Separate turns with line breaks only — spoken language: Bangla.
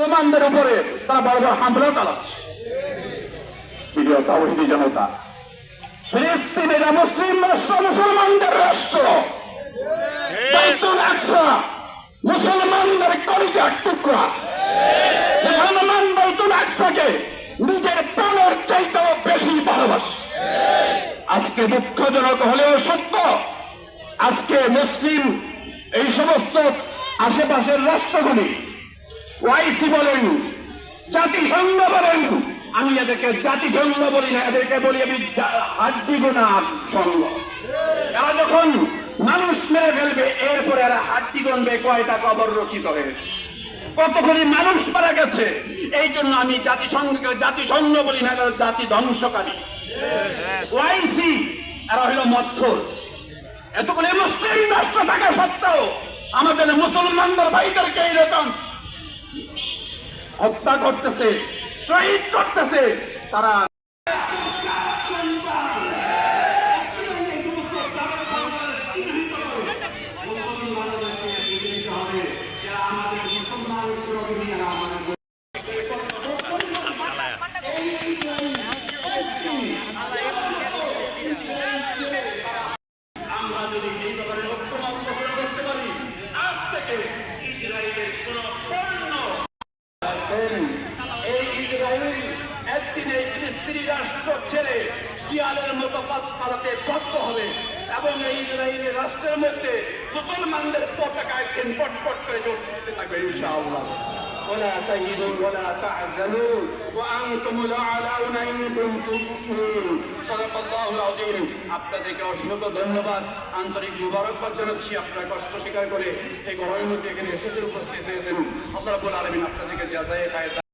মুসলমানদের উপরে তারা বড় বড় হামলা চালাচ্ছে। প্রিয় জনতা ফিলিস্তিন এটা মুসলিম রাষ্ট্র, মুসলমানদের রাষ্ট্র। মুসলমানদের কলিজার টুকরা। মুসলমান বাইতুল আকসাকে নিজের প্রাণের চাইতেও বেশি ভালোবাসে। আজকে দুঃখজনক হলেও সত্য, আজকে মুসলিম এই সমস্ত আশেপাশের রাষ্ট্রগুলি ওয়াইসি বলেন, জাতিসংঘ বলেন। আমি এদেরকে জাতিসংঘ বলি না, এদেরকে বলি আমি হাড্ডি গোনা সংঘ এরা যখন মানুষ মেরে ফেলবে, এরপরে এরা হাড্ডি গনবে কয়টা কবর রচিত হয়েছে। কতগুলি মানুষ মারা গেছে, এই জন্য আমি জাতিসংঘকে জাতিসংঘ বলি না, কারণ জাতি ধ্বংসকারী। ওয়াইসি, এরা হইল মথর এতগুলি মুসলিম রাষ্ট্র থাকা সত্ত্বেও আমাদের মুসলমানদের ভাইদেরকে এইরকম হত্যা করতেছে শহীদ করতেছে তারা এই ফিলিস্তিনি রাষ্ট্র ছেড়ে শিয়ালের মতো পথ পালাতে বাধ্য হবে এবং এই ইসরায়েলের রাষ্ট্রের মধ্যে মুসলমানদের পতাকা একদিন পটপট করে জড়তে থাকবে ইনশাআল্লাহ ولا تهنوا ولا تحزنوا وانتم الاعلون ان كنتم مؤمنين صدق الله العظيم আপনাদেরকে অসংখ্য ধন্যবাদ আন্তরিক মুবারকবাদ জানাচ্ছি আপনারা কষ্ট স্বীকার করে এই গরমের মধ্যে এখানে এসেছেন উপস্থিত হয়েছেন আল্লাহ রাব্বুল আলামিন আপনাদেরকে যাচাই